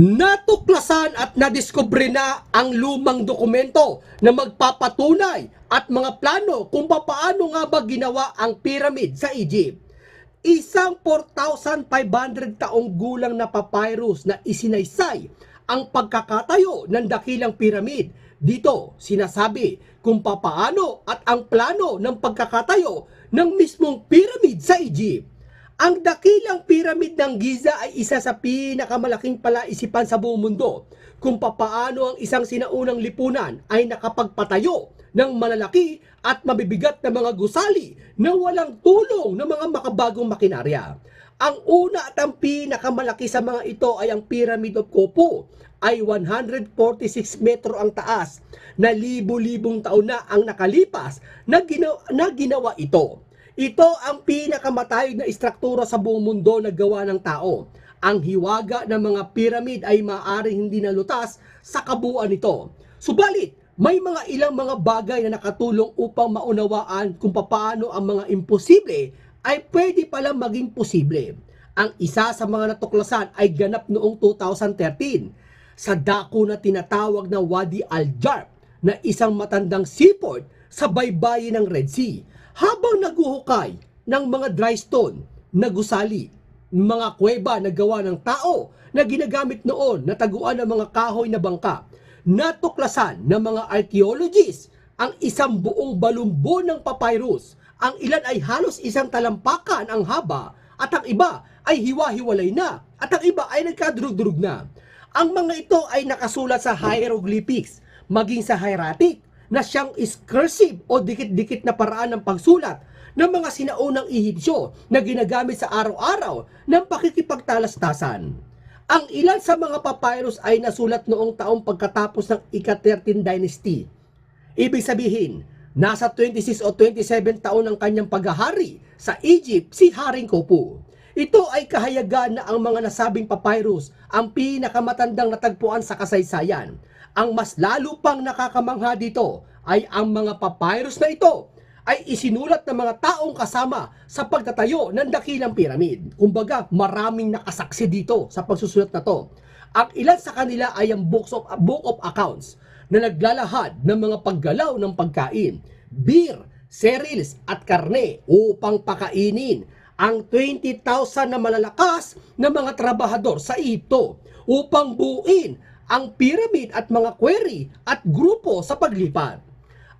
Natuklasan at nadiskubre na ang lumang dokumento na magpapatunay at mga plano kung papaano nga ba ginawa ang pyramid sa Egypt. Isang 4,500 taong gulang na papyrus na isinaysay ang pagkakatayo ng dakilang pyramid. Dito sinasabi kung papaano at ang plano ng pagkakatayo ng mismong pyramid sa Egypt. Ang dakilang pyramid ng Giza ay isa sa pinakamalaking palaisipan sa buong mundo kung papaano ang isang sinaunang lipunan ay nakapagpatayo ng malalaki at mabibigat na mga gusali na walang tulong ng mga makabagong makinarya. Ang una at ang pinakamalaki sa mga ito ay ang Pyramid of Khufu ay 146 metro ang taas na libo-libong taon na ang nakalipas na ginawa, na ginawa ito. Ito ang pinakamatayog na istruktura sa buong mundo na gawa ng tao. Ang hiwaga ng mga piramid ay maaaring hindi nalutas sa kabuuan nito. Subalit, may mga ilang mga bagay na nakatulong upang maunawaan kung paano ang mga imposible ay pwede pala maging posible. Ang isa sa mga natuklasan ay ganap noong 2013 sa dako na tinatawag na Wadi Al-Jarb na isang matandang seaport sa baybayin ng Red Sea habang naguhukay ng mga dry stone na gusali, mga kuweba na gawa ng tao na ginagamit noon na taguan ng mga kahoy na bangka. Natuklasan ng mga archaeologists ang isang buong balumbo ng papyrus. Ang ilan ay halos isang talampakan ang haba at ang iba ay hiwa-hiwalay na at ang iba ay nagkadurug-durug na. Ang mga ito ay nakasulat sa hieroglyphics, maging sa hieratic, na siyang cursive o dikit-dikit na paraan ng pagsulat ng mga sinaunang Ehipsyo na ginagamit sa araw-araw ng pakikipagtalastasan. Ang ilan sa mga papyrus ay nasulat noong taong pagkatapos ng ika-13 dynasty. Ibig sabihin, nasa 26 o 27 taon ang kanyang paghahari sa Egypt si Haring Khufu. Ito ay kahayagan na ang mga nasabing papyrus ang pinakamatandang natagpuan sa kasaysayan. Ang mas lalo pang nakakamangha dito ay ang mga papyrus na ito ay isinulat ng mga taong kasama sa pagtatayo ng dakilang piramid. Kumbaga, maraming nakasaksi dito sa pagsusulat na to. Ang ilan sa kanila ay ang books of, Book of Accounts na naglalahad ng mga paggalaw ng pagkain, beer, cereals at karne upang pakainin ang 20,000 na malalakas na mga trabahador sa ito upang buuin ang pyramid at mga query at grupo sa paglipat.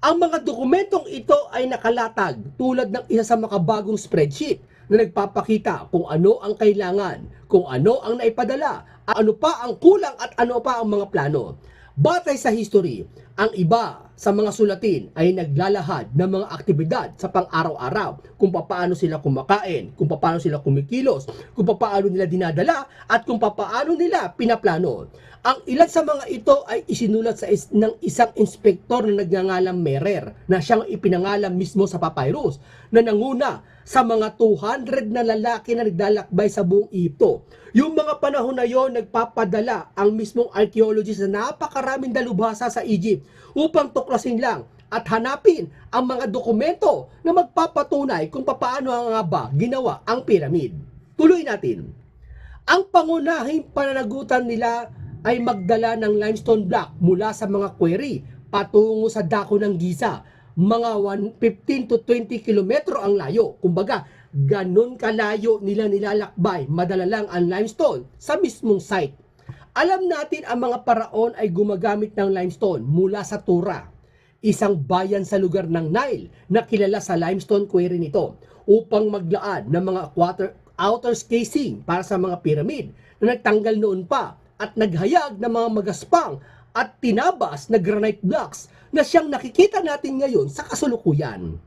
Ang mga dokumentong ito ay nakalatag tulad ng isa sa makabagong spreadsheet na nagpapakita kung ano ang kailangan, kung ano ang naipadala, ano pa ang kulang at ano pa ang mga plano. Batay sa history, ang iba sa mga sulatin ay naglalahad ng mga aktibidad sa pang-araw-araw kung paano sila kumakain, kung paano sila kumikilos, kung paano nila dinadala at kung paano nila pinaplano. Ang ilan sa mga ito ay isinulat sa is- ng isang inspektor na nagngangalang Merer na siyang ipinangalan mismo sa papyrus na nanguna sa mga 200 na lalaki na naglalakbay sa buong Egypto. Yung mga panahon na yon nagpapadala ang mismong archaeologist na napakaraming dalubhasa sa Egypt upang tuklasin lang at hanapin ang mga dokumento na magpapatunay kung paano nga ba ginawa ang pyramid. Tuloy natin. Ang pangunahing pananagutan nila ay magdala ng limestone block mula sa mga quarry patungo sa dako ng Giza. Mga 1 15 to 20 kilometro ang layo. Kumbaga, ganun kalayo nila nilalakbay, madala lang ang limestone sa mismong site. Alam natin ang mga paraon ay gumagamit ng limestone mula sa Tura, isang bayan sa lugar ng Nile na kilala sa limestone quarry nito upang maglaan ng mga quarter, outer casing para sa mga pyramid na nagtanggal noon pa at naghayag ng mga magaspang at tinabas na granite blocks na siyang nakikita natin ngayon sa kasulukuyan.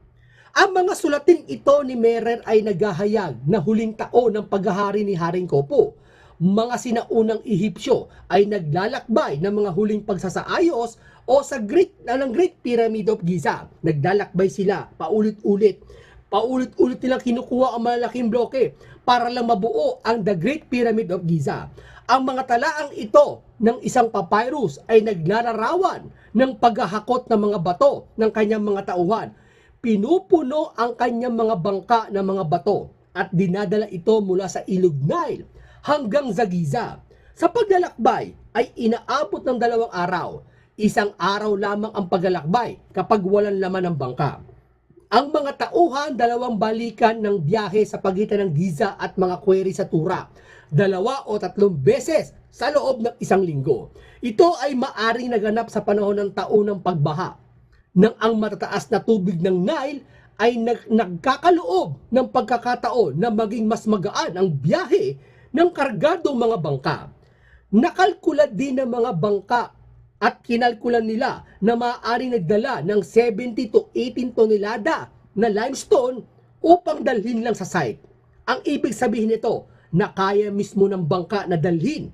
Ang mga sulatin ito ni Merer ay naghahayag na huling taon ng paghahari ni Haring Khufu. Mga sinaunang Ehipsyo ay naglalakbay ng mga huling pagsasaayos o sa Great, na ng Great Pyramid of Giza. Naglalakbay sila paulit-ulit. Paulit-ulit nilang kinukuha ang malalaking bloke para lang mabuo ang The Great Pyramid of Giza. Ang mga talaang ito ng isang papyrus ay naglalarawan ng paghahakot ng mga bato ng kanyang mga tauhan. Pinupuno ang kanyang mga bangka ng mga bato at dinadala ito mula sa Ilog Nile hanggang sa Giza. Sa paglalakbay ay inaabot ng dalawang araw. Isang araw lamang ang paglalakbay kapag walang laman ng bangka. Ang mga tauhan, dalawang balikan ng biyahe sa pagitan ng Giza at mga query sa Tura. Dalawa o tatlong beses sa loob ng isang linggo. Ito ay maaring naganap sa panahon ng taunang pagbaha nang ang matataas na tubig ng Nile ay nag- nagkakaloob ng pagkakataon na maging mas magaan ang biyahe ng kargadong mga bangka. Nakalkula din ng mga bangka at kinalkulan nila na maaaring nagdala ng 70 to 18 tonelada na limestone upang dalhin lang sa site. Ang ibig sabihin nito na kaya mismo ng bangka na dalhin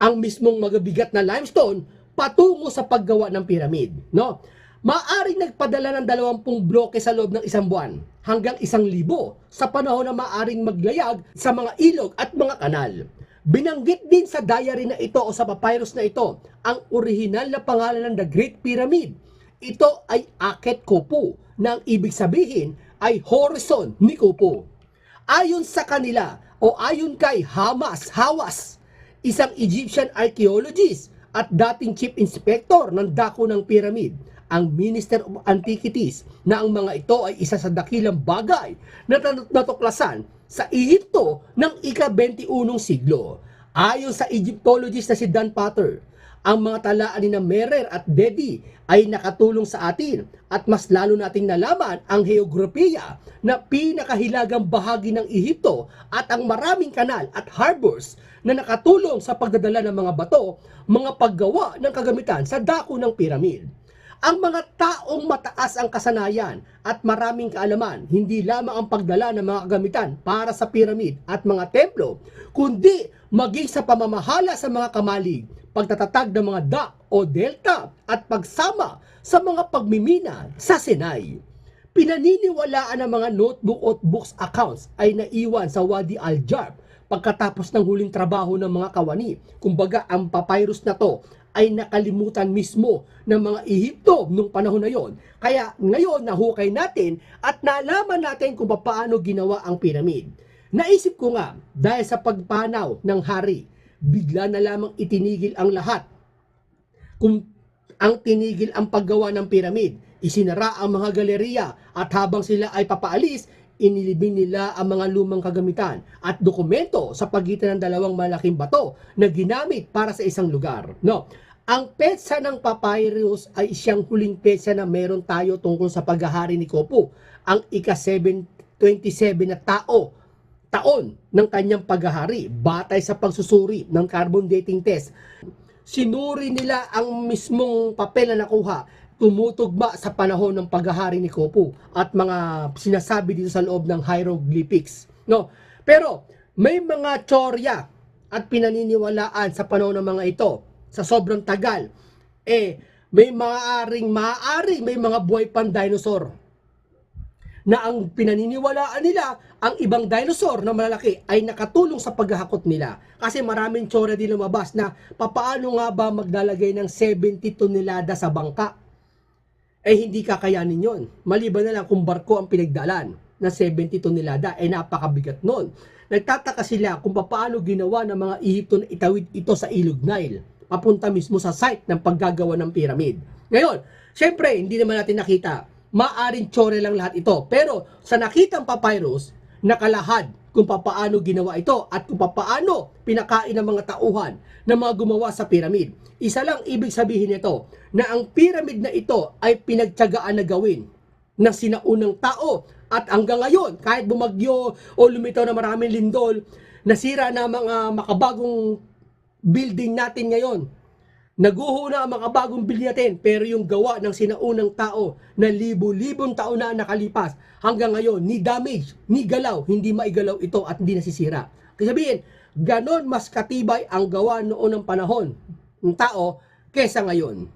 ang mismong magabigat na limestone patungo sa paggawa ng pyramid, no? Maaring nagpadala ng 20 bloke sa loob ng isang buwan hanggang isang libo sa panahon na maaring maglayag sa mga ilog at mga kanal. Binanggit din sa diary na ito o sa papyrus na ito ang orihinal na pangalan ng The Great Pyramid. Ito ay Aket Kopu na ang ibig sabihin ay horizon ni Kopu. Ayon sa kanila o ayon kay Hamas Hawas, isang Egyptian archaeologist at dating chief inspector ng dako ng pyramid, ang Minister of Antiquities na ang mga ito ay isa sa dakilang bagay na nat- natuklasan sa Ehipto ng ika-21 siglo. Ayon sa Egyptologist na si Dan Potter, ang mga talaan ni na Merer at Dedi ay nakatulong sa atin at mas lalo nating nalaman ang geografiya na pinakahilagang bahagi ng Ehipto at ang maraming kanal at harbors na nakatulong sa pagdadala ng mga bato, mga paggawa ng kagamitan sa dako ng piramid. Ang mga taong mataas ang kasanayan at maraming kaalaman, hindi lamang ang pagdala ng mga kagamitan para sa piramid at mga templo, kundi maging sa pamamahala sa mga kamalig, pagtatatag ng mga dak o delta at pagsama sa mga pagmimina sa Sinai. Pinaniniwalaan ng mga notebook at books accounts ay naiwan sa Wadi al-Jarb pagkatapos ng huling trabaho ng mga kawani. Kumbaga, ang papyrus na to ay nakalimutan mismo ng mga Ehipto nung panahon na yon. Kaya ngayon nahukay natin at nalaman natin kung paano ginawa ang piramid. Naisip ko nga, dahil sa pagpanaw ng hari, bigla na lamang itinigil ang lahat. Kung ang tinigil ang paggawa ng piramid, isinara ang mga galeriya at habang sila ay papaalis, inilibing nila ang mga lumang kagamitan at dokumento sa pagitan ng dalawang malaking bato na ginamit para sa isang lugar. No. Ang petsa ng papyrus ay siyang huling petsa na meron tayo tungkol sa paghahari ni Kopo. Ang ika-727 na tao taon ng kanyang paghahari batay sa pagsusuri ng carbon dating test. Sinuri nila ang mismong papel na nakuha tumutugma sa panahon ng paghahari ni Kopu at mga sinasabi dito sa loob ng hieroglyphics. No? Pero may mga tsorya at pinaniniwalaan sa panahon ng mga ito sa sobrang tagal. Eh, may maaaring maaaring may mga buhay pang dinosaur na ang pinaniniwalaan nila, ang ibang dinosaur na malalaki ay nakatulong sa paghahakot nila. Kasi maraming tsura din lumabas na papaano nga ba maglalagay ng 70 tonelada sa bangka? Eh hindi kakayanin yon. Maliban na lang kung barko ang pinagdalan na 70 tonelada, eh napakabigat nun. Nagtataka sila kung paano ginawa ng mga Ehipto na itawid ito sa ilog Nile, papunta mismo sa site ng paggagawa ng pyramid. Ngayon, syempre, hindi naman natin nakita maaring tsore lang lahat ito. Pero sa nakitang papyrus, nakalahad kung papaano ginawa ito at kung papaano pinakain ng mga tauhan na mga gumawa sa pyramid. Isa lang ibig sabihin nito na ang pyramid na ito ay pinagtyagaan na gawin ng sinaunang tao at hanggang ngayon kahit bumagyo o lumitaw na maraming lindol nasira na mga makabagong building natin ngayon Naguho na ang mga bagong bilyatin pero yung gawa ng sinaunang tao na libo-libong taon na nakalipas hanggang ngayon ni damage, ni galaw, hindi maigalaw ito at hindi nasisira. Kasi sabihin, ganon mas katibay ang gawa noon ng panahon ng tao kesa ngayon.